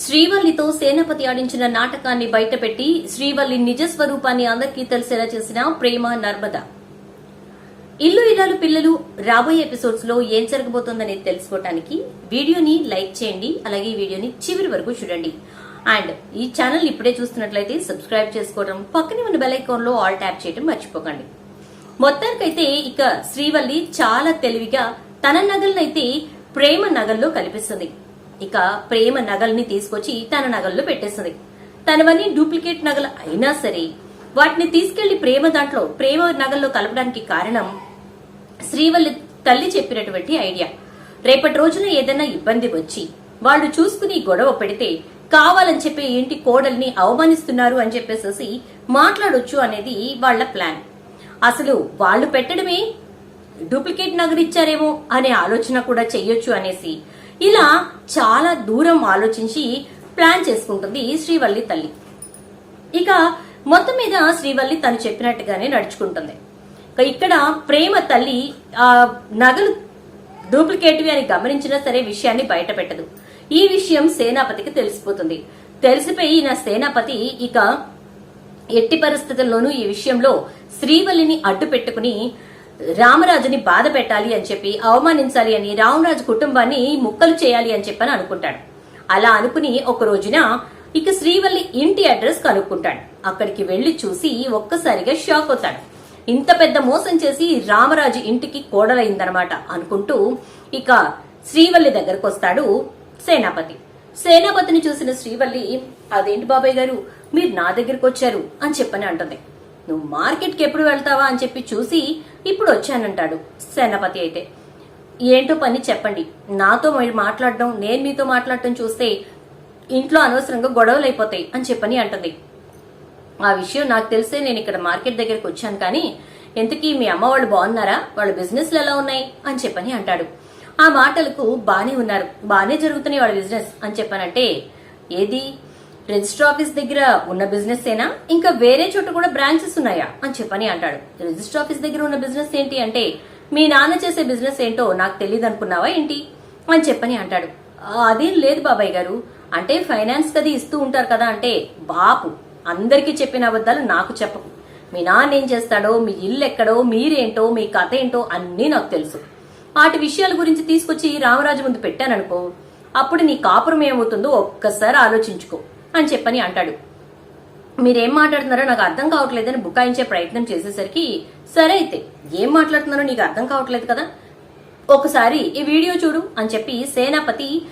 శ్రీవల్లితో సేనాపతి ఆడించిన నాటకాన్ని బయటపెట్టి శ్రీవల్లి నిజ స్వరూపాన్ని అందరికీ తెలిసేలా చేసిన ప్రేమ నర్మద. ఇల్లు ఇల్లాలు పిల్లలు రాబోయే ఎపిసోడ్స్లో ఏం జరగబోతోందనేది తెలుసుకోవటానికి వీడియోని లైక్ చేయండి అలాగే ఈ వీడియోని చివరి వరకు చూడండి. అండ్ ఈ ఛానల్ ఇప్పుడే చూస్తున్నట్లయితే సబ్స్క్రైబ్ చేసుకోవడం పక్కనే ఉన్న బెల్ ఐకాన్లో ఆల్ ట్యాప్ చేయడం మర్చిపోకండి. మొత్తానికైతే ఇక శ్రీవల్లి చాలా తెలివిగా తన నగలనైతే ప్రేమ నగల్లో కల్పిస్తుంది. ఇక ప్రేమ నగల్ని తీసుకొచ్చి తన నగల్లో పెట్టేస్తుంది. తనవన్నీ డూప్లికేట్ నగలు అయినా సరే వాటిని తీసుకెళ్ళి ప్రేమ దాంట్లో ప్రేమ నగల్లో కలపడానికి కారణం శ్రీవల్లి తల్లి చెప్పినటువంటి ఐడియా. రేపటి రోజున ఏదైనా ఇబ్బంది వచ్చి వాళ్ళు చూసుకుని గొడవ పెడితే కావాలని చెప్పి ఇంటి కోడల్ని అవమానిస్తున్నారు అని చెప్పేసి మాట్లాడొచ్చు అనేది వాళ్ళ ప్లాన్. అసలు వాళ్ళు పెట్టడమే డూప్లికేట్ నగలు ఇచ్చారేమో అనే ఆలోచన కూడా చెయ్యొచ్చు అనేసి ఇలా చాలా దూరం ఆలోచించి ప్లాన్ చేసుకుంటుంది శ్రీవల్లి తల్లి. ఇక మొత్తం మీద శ్రీవల్లి తను చెప్పినట్టుగానే నడుచుకుంటుంది. ఇక్కడ ప్రేమ తల్లి ఆ నగలు డూప్లికేటివి అని గమనించినా సరే విషయాన్ని బయట పెట్టదు ఈ విషయం సేనాపతికి తెలిసిపోతుంది. తెలిసిపోయి నా సేనాపతి ఇక ఎట్టి పరిస్థితుల్లోనూ ఈ విషయంలో శ్రీవల్లిని అడ్డు పెట్టుకుని రామరాజుని బాధ పెట్టాలి అని చెప్పి అవమానించాలి అని రామరాజు కుటుంబాన్ని ముక్కలు చేయాలి అని చెప్పని అనుకుంటాడు. అలా అనుకుని ఒక రోజున ఇక శ్రీవల్లి ఇంటి అడ్రస్ కనుక్కుంటాడు. అక్కడికి వెళ్ళి చూసి ఒక్కసారిగా షాక్ అవుతాడు. ఇంత పెద్ద మోసం చేసి రామరాజు ఇంటికి కోడలైందనమాట అనుకుంటూ ఇక శ్రీవల్లి దగ్గరకు వస్తాడు సేనాపతి. సేనాపతిని చూసిన శ్రీవల్లి అదేంటి బాబాయ్ గారు? మీరు నా దగ్గరకు వచ్చారు అని చెప్పని అంటుంది. నువ్వు మార్కెట్కి ఎప్పుడు వెళ్తావా అని చెప్పి చూసి ఇప్పుడు వచ్చానంటాడు సేనాపతి అయితే. ఏంటో పని చెప్పండి. నాతో మీరు మాట్లాడడం నేను మీతో మాట్లాడటం చూస్తే ఇంట్లో అనవసరంగా గొడవలు అయిపోతాయి అని చెప్పని అంటుంది. ఆ విషయం నాకు తెలిసే నేను ఇక్కడ మార్కెట్ దగ్గరికి వచ్చాను కానీ ఎంతకీ మీ అమ్మ వాళ్ళు బాగున్నారా? వాళ్ళ బిజినెస్లు ఎలా ఉన్నాయి? అని చెప్పని అంటాడు. ఆ మాటలకు బానే ఉన్నారు. బానే జరుగుతున్నాయి వాళ్ళ బిజినెస్ అని చెప్పానంటే ఏది? రిజిస్టర్ ఆఫీస్ దగ్గర ఉన్న బిజినెస్ ఏనా? ఇంకా వేరే చోట కూడా బ్రాంచెస్ ఉన్నాయా? అని చెప్పని అంటాడు. రిజిస్టర్ ఆఫీస్ దగ్గర ఉన్న బిజినెస్ ఏంటి అంటే మీ నాన్న చేసే బిజినెస్ ఏంటో నాకు తెలియదు అనుకున్నావా ఏంటి? అని చెప్పని అంటాడు. అదేం లేదు బాబాయ్ గారు. అంటే ఫైనాన్స్ కది ఇస్తూ ఉంటారు కదా అంటే బాపు అందరికీ చెప్పిన అబద్ధాలు నాకు చెప్పకు. మీ నాన్న ఏం చేస్తాడో మీ ఇల్లు ఎక్కడో మీరేంటో మీ కథ ఏంటో అన్నీ నాకు తెలుసు. వాటి విషయాల గురించి తీసుకొచ్చి రామరాజు ముందు పెట్టాననుకో అప్పుడు నీ కాపురం ఏమవుతుందో ఒక్కసారి ఆలోచించుకో. అని చెప్పని అంటాడు. మీరేం మాట్లాడుతున్నారో నాకు అర్థం కావట్లేదని బుకాయించే ప్రయత్నం చేసేసరికి సరే అయితే ఏం మాట్లాడుతున్నారో నీకు అర్థం కావట్లేదు కదా? ఒకసారి ఈ వీడియో చూడు అని చెప్పి సేనాపతి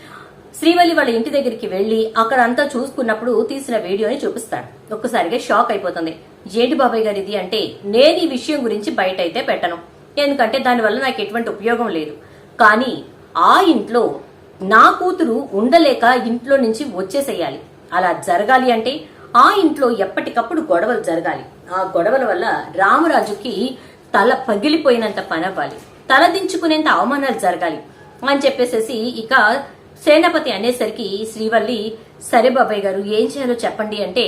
శ్రీవల్లి వాళ్ళ ఇంటి దగ్గరికి వెళ్ళి అక్కడ అంతా చూసుకున్నప్పుడు తీసిన వీడియోని చూపిస్తాడు. ఒక్కసారిగా షాక్ అయిపోతుంది. ఏంటి బాబాయ్ గారు ఇది అంటే నేను ఈ విషయం గురించి బయట అయితే పెట్టను. ఎందుకంటే దానివల్ల నాకు ఎటువంటి ఉపయోగం లేదు. కానీ ఆ ఇంట్లో నా కూతురు ఉండలేక ఇంట్లో నుంచి వచ్చేసేయాలి. అలా జరగాలి అంటే ఆ ఇంట్లో ఎప్పటికప్పుడు గొడవలు జరగాలి. ఆ గొడవల వల్ల రామరాజుకి తల పగిలిపోయినంత పని అవ్వాలి తల దించుకునేంత అవమానాలు జరగాలి అని చెప్పేసేసి ఇక సేనాపతి అనేసరికి శ్రీవల్లి సరే బాబాయ్ గారు ఏం చేయాలో చెప్పండి అంటే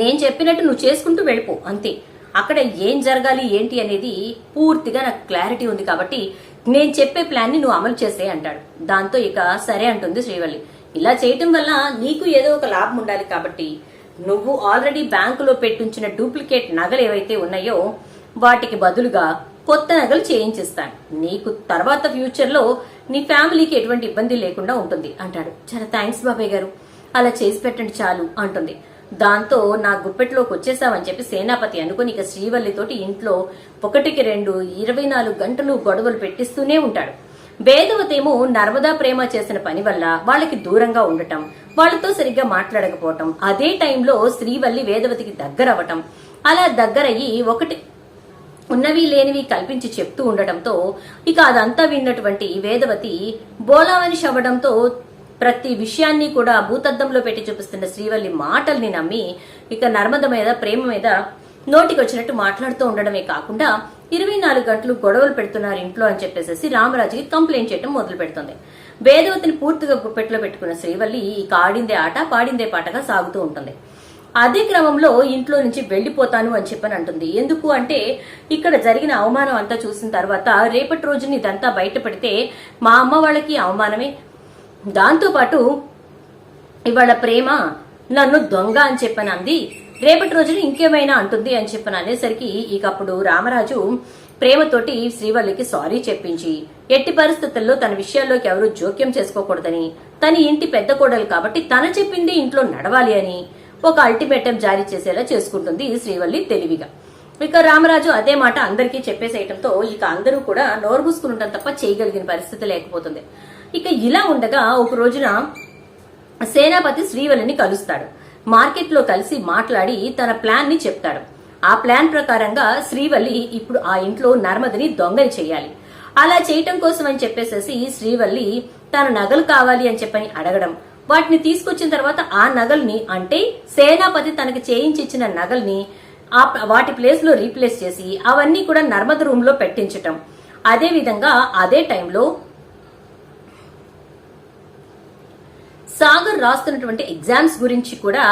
నేను చెప్పినట్టు నువ్వు చేసుకుంటూ వెళ్ళిపో అంతే. అక్కడ ఏం జరగాలి ఏంటి అనేది పూర్తిగా నాకు క్లారిటీ ఉంది కాబట్టి నేను చెప్పే ప్లాన్ని నువ్వు అమలు చేసే అంటాడు. దాంతో ఇక సరే అంటుంది శ్రీవల్లి. ఇలా చేయటం వల్ల నీకు ఏదో ఒక లాభం ఉండాలి కాబట్టి నువ్వు ఆల్రెడీ బ్యాంకులో పెట్టుంచిన డూప్లికేట్ నగలు ఏవైతే ఉన్నాయో వాటికి బదులుగా కొత్త నగలు చేయించిస్తాను. నీకు తర్వాత ఫ్యూచర్లో నీ ఫ్యామిలీకి ఎటువంటి ఇబ్బంది లేకుండా ఉంటుంది అంటాడు. చాలా థ్యాంక్స్ బాబాయ్ గారు. అలా చేసి పెట్టండి చాలు అంటుంది. దాంతో నా గుప్పెట్లోకి వచ్చేసావని చెప్పి సేనాపతి అనుకుని ఇక శ్రీవల్లితోటి ఇంట్లో ఒకటికి రెండు ఇరవై నాలుగు గంటలు గొడవలు పెట్టిస్తూనే ఉంటాడు. వేదవతేమో నర్మదా ప్రేమ చేసిన పని వల్ల వాళ్ళకి దూరంగా ఉండటం వాళ్ళతో సరిగ్గా మాట్లాడకపోవటం అదే టైంలో శ్రీవల్లి వేదవతికి దగ్గరవటం అలా దగ్గరయ్యి ఒకటి ఉన్నవి లేనివి కల్పించి చెప్తూ ఉండటంతో ఇక అదంతా విన్నటువంటి వేదవతి బోలామని అవ్వడంతో ప్రతి విషయాన్ని కూడా భూతద్దంలో పెట్టి చూపిస్తున్న శ్రీవల్లి మాటల్ని నమ్మి ఇక నర్మద మీద ప్రేమ మీద నోటికి వచ్చినట్టు మాట్లాడుతూ ఉండడమే కాకుండా ఇరవై నాలుగు గంటలు గొడవలు పెడుతున్నారు ఇంట్లో అని చెప్పేసి రామరాజుకి కంప్లైంట్ చేయడం మొదలు పెడుతుంది వేదవతిని పూర్తిగా గుప్పెట్లో పెట్టుకున్న శ్రీవల్లి ఇక ఆడిందే ఆట పాడిందే పాటగా సాగుతూ ఉంటుంది. అదే క్రమంలో ఇంట్లో నుంచి వెళ్ళిపోతాను అని చెప్పని అంటుంది. ఎందుకు అంటే ఇక్కడ జరిగిన అవమానం అంతా చూసిన తర్వాత రేపటి రోజున ఇదంతా బయట పెడితే మా అమ్మ వాళ్ళకి అవమానమే. దాంతోపాటు ఇవాళ ప్రేమ నన్ను దొంగ అని చెప్పని అంది రేపటి రోజున ఇంకేమైనా అంటుంది అని చెప్పని అనేసరికి ఇక అప్పుడు రామరాజు ప్రేమతోటి శ్రీవల్లికి సారీ చెప్పించి ఎట్టి పరిస్థితుల్లో తన విషయాల్లోకి ఎవరు జోక్యం చేసుకోకూడదని తన ఇంటి పెద్ద కోడలు కాబట్టి తన చెప్పింది ఇంట్లో నడవాలి అని ఒక అల్టిమేటం జారీ చేసేలా చేసుకుంటుంది శ్రీవల్లి తెలివిగా. ఇక రామరాజు అదే మాట అందరికీ చెప్పేసేయటంతో ఇక అందరూ కూడా నోరు ఉండటం తప్ప చేయగలిగిన పరిస్థితి లేకపోతుంది. ఇక ఇలా ఉండగా ఒక రోజున సేనాపతి శ్రీవల్లిని కలుస్తాడు. మార్కెట్లో కలిసి మాట్లాడి తన ప్లాన్ని చెప్తాడు. ఆ ప్లాన్ ప్రకారంగా శ్రీవల్లి ఇప్పుడు ఆ ఇంట్లో నర్మదని దొంగని చేయాలి. అలా చేయటం కోసం అని చెప్పేసేసి శ్రీవల్లి తన నగలు కావాలి అని చెప్పని అడగడం. వాటిని తీసుకొచ్చిన తర్వాత ఆ నగల్ని అంటే సేనాపతి తనకి చేయించిచ్చిన నగల్ని ఆ వాటి ప్లేస్లో రీప్లేస్ చేసి అవన్నీ కూడా నర్మద రూమ్లో పెట్టించటం. అదే విధంగా అదే టైంలో సాగర్ రాస్తున్నటువంటి ఎగ్జామ్స్ గురించి కూడా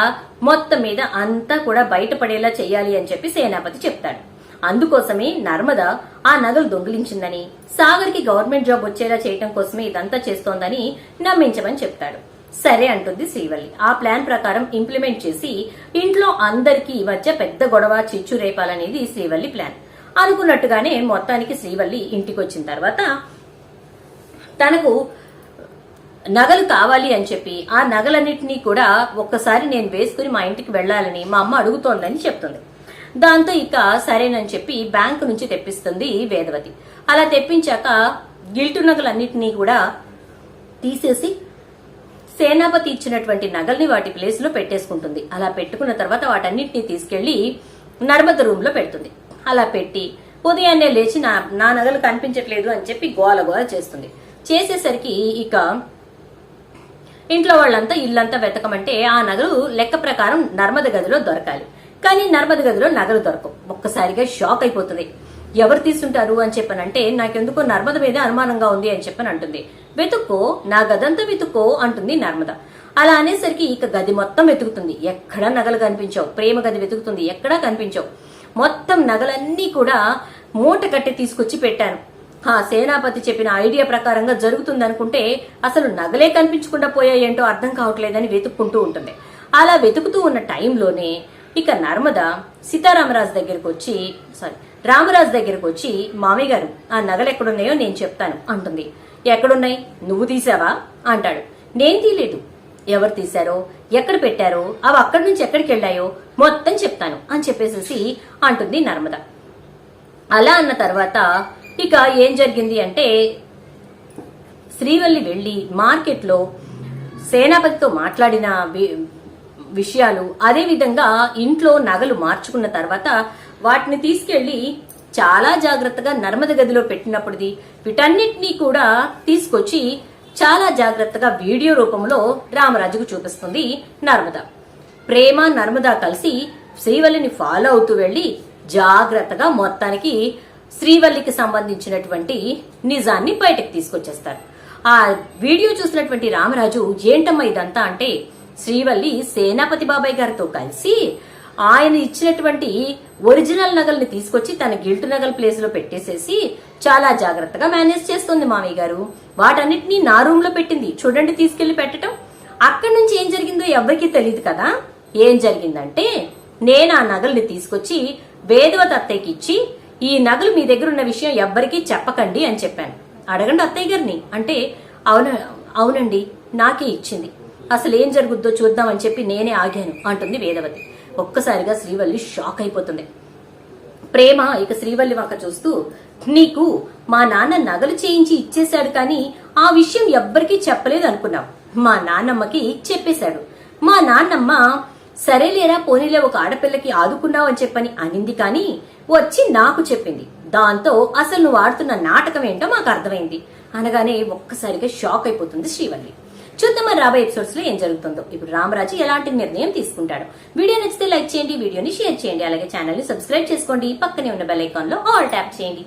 మొత్తం మీద అంతా కూడా బయటపడేలా చేయాలి అని చెప్పి సేనాపతి చెప్తాడు. అందుకోసమే నర్మద ఆ నగలు దొంగిలించిందని సాగర్కి గవర్నమెంట్ జాబ్ వచ్చేలా చేయటం కోసమే ఇదంతా చేస్తోందని నమ్మించమని చెప్తాడు. సరే అంటుంది శ్రీవల్లి. ఆ ప్లాన్ ప్రకారం ఇంప్లిమెంట్ చేసి ఇంట్లో అందరికీ మధ్య పెద్ద గొడవ చిచ్చు రేపాలనేది శ్రీవల్లి ప్లాన్. అనుకున్నట్టుగానే మొత్తానికి శ్రీవల్లి ఇంటికి వచ్చిన తర్వాత తనకు నగలు కావాలి అని చెప్పి ఆ నగలన్నింటినీ కూడా ఒక్కసారి నేను వేసుకుని మా ఇంటికి వెళ్ళాలని మా అమ్మ అడుగుతోందని చెప్తుంది. దాంతో ఇక సరేనని చెప్పి బ్యాంకు నుంచి తెప్పిస్తుంది వేదవతి. అలా తెప్పించాక గిల్టు నగలన్నింటినీ కూడా తీసేసి సేనాపతి ఇచ్చినటువంటి నగల్ని వాటి ప్లేస్లో పెట్టేసుకుంటుంది. అలా పెట్టుకున్న తర్వాత వాటన్నిటిని తీసుకెళ్ళి నర్మద రూమ్లో పెడుతుంది. అలా పెట్టి ఉదయాన్నే లేచి నా నా నగలు కనిపించట్లేదు అని చెప్పి గోల గోల చేస్తుంది. చేసేసరికి ఇక ఇంట్లో వాళ్ళంతా ఇల్లంతా వెతకమంటే ఆ నగలు లెక్క ప్రకారం నర్మద గదిలో దొరకాలి. కానీ నర్మద గదిలో నగలు దొరకవు. ఒక్కసారిగా షాక్ అయిపోతుంది. ఎవరు తీసుంటారు అని చెప్పనంటే నాకెందుకో నర్మద మీద అనుమానంగా ఉంది అని చెప్పని అంటుంది. వెతుక్కో నా గదంతా వెతుక్కో అంటుంది నర్మద. అలా అనేసరికి ఇక గది మొత్తం వెతుకుతుంది. ఎక్కడా నగలు కనిపించవు. ప్రేమ గది వెతుకుతుంది. ఎక్కడా కనిపించవు. మొత్తం నగలన్నీ కూడా మూట కట్టి తీసుకొచ్చి పెట్టాను. ఆ సేనాపతి చెప్పిన ఐడియా ప్రకారంగా జరుగుతుందనుకుంటే అసలు నగలే కనిపించకుండా పోయాయేంటో అర్థం కావట్లేదని వెతుక్కుంటూ ఉంటుంది. అలా వెతుకుతూ ఉన్న టైంలోనే ఇక నర్మద సీతారామరాజు దగ్గరకు వచ్చి సారీ రామరాజు దగ్గరకు వచ్చి మామయ్య గారు ఆ నగలు ఎక్కడున్నాయో నేను చెప్తాను అంటుంది. ఎక్కడున్నాయి? నువ్వు తీసావా? అంటాడు. నేను తీయలేదు. ఎవరు తీశారో? ఎక్కడ పెట్టారో? అవి అక్కడి నుంచి ఎక్కడికి వెళ్ళాయో? మొత్తం చెప్తాను అని చెప్పేసేసి అంటుంది నర్మద. అలా అన్న తర్వాత ఇక ఏం జరిగింది అంటే శ్రీవల్లి వెళ్ళి మార్కెట్లో సేనాపతితో మాట్లాడిన విషయాలు అదేవిధంగా ఇంట్లో నగలు మార్చుకున్న తర్వాత వాటిని తీసుకెళ్ళి చాలా జాగ్రత్తగా నర్మద గదిలో పెట్టినప్పుడుది వీటన్నిటినీ కూడా తీసుకొచ్చి చాలా జాగ్రత్తగా వీడియో రూపంలో రామరాజుకు చూపిస్తుంది నర్మద. ప్రేమ నర్మద కలిసి శ్రీవల్లిని ఫాలో అవుతూ వెళ్ళి జాగ్రత్తగా మొత్తానికి శ్రీవల్లికి సంబంధించినటువంటి నిజాన్ని బయటకు తీసుకొచ్చేస్తారు. ఆ వీడియో చూసినటువంటి రామరాజు ఏంటమ్మా ఇదంతా? అంటే శ్రీవల్లి సేనాపతి బాబాయ్ గారితో కలిసి ఆయన ఇచ్చినటువంటి ఒరిజినల్ నగల్ని తీసుకొచ్చి తన గిల్ట్ నగల్ ప్లేస్లో పెట్టేసేసి చాలా జాగ్రత్తగా మేనేజ్ చేస్తుంది మామయ్య గారు. వాటన్నిటినీ నా రూమ్లో పెట్టింది. చూడండి తీసుకెళ్ళి పెట్టడం. అక్కడి నుంచి ఏం జరిగిందో ఎవరికీ తెలియదు కదా. ఏం జరిగిందంటే నేను ఆ నగల్ని తీసుకొచ్చి వేదవ తత్తయ్యకి ఇచ్చి ఈ నగలు మీ దగ్గర ఉన్న విషయం ఎవ్వరికీ చెప్పకండి అని చెప్పాను. అడగండి అత్తయ్య గారిని. అంటే అవున అవునండి నాకే ఇచ్చింది. అసలు ఏం జరుగుద్దో చూద్దామని చెప్పి నేనే ఆగాను అంటుంది వేదవతి. ఒక్కసారిగా శ్రీవల్లి షాక్ అయిపోతుంది. ప్రేమ ఇక శ్రీవల్లి వంక చూస్తూ నీకు మా నాన్న నగలు చేయించి ఇచ్చేశాడు కానీ ఆ విషయం ఎవ్వరికీ చెప్పలేదు అనుకున్నావు. మా నాన్నమ్మకి చెప్పేశాడు. మా నాన్నమ్మ సరేలేరా పోనీలే ఒక ఆడపిల్లకి ఆదుకున్నావు అని చెప్పని అనింది కానీ వచ్చి నాకు చెప్పింది. దాంతో అసలు నువ్వు ఆడుతున్న నాటకం ఏంటో మాకు అర్థమైంది. అనగానే ఒక్కసారిగా షాక్ అయిపోతుంది శ్రీవల్లి. చూద్దాం మరి రాబోయే ఎపిసోడ్స్లో ఏం జరుగుతుందో. ఇప్పుడు రామరాజు ఎలాంటి నిర్ణయం తీసుకుంటాడు? వీడియో నచ్చితే లైక్ చేయండి వీడియోని షేర్ చేయండి. అలాగే ఛానల్ని సబ్స్క్రైబ్ చేసుకోండి. పక్కనే ఉన్న బెల్ ఐకాన్లో ఆల్ ట్యాప్ చేయండి.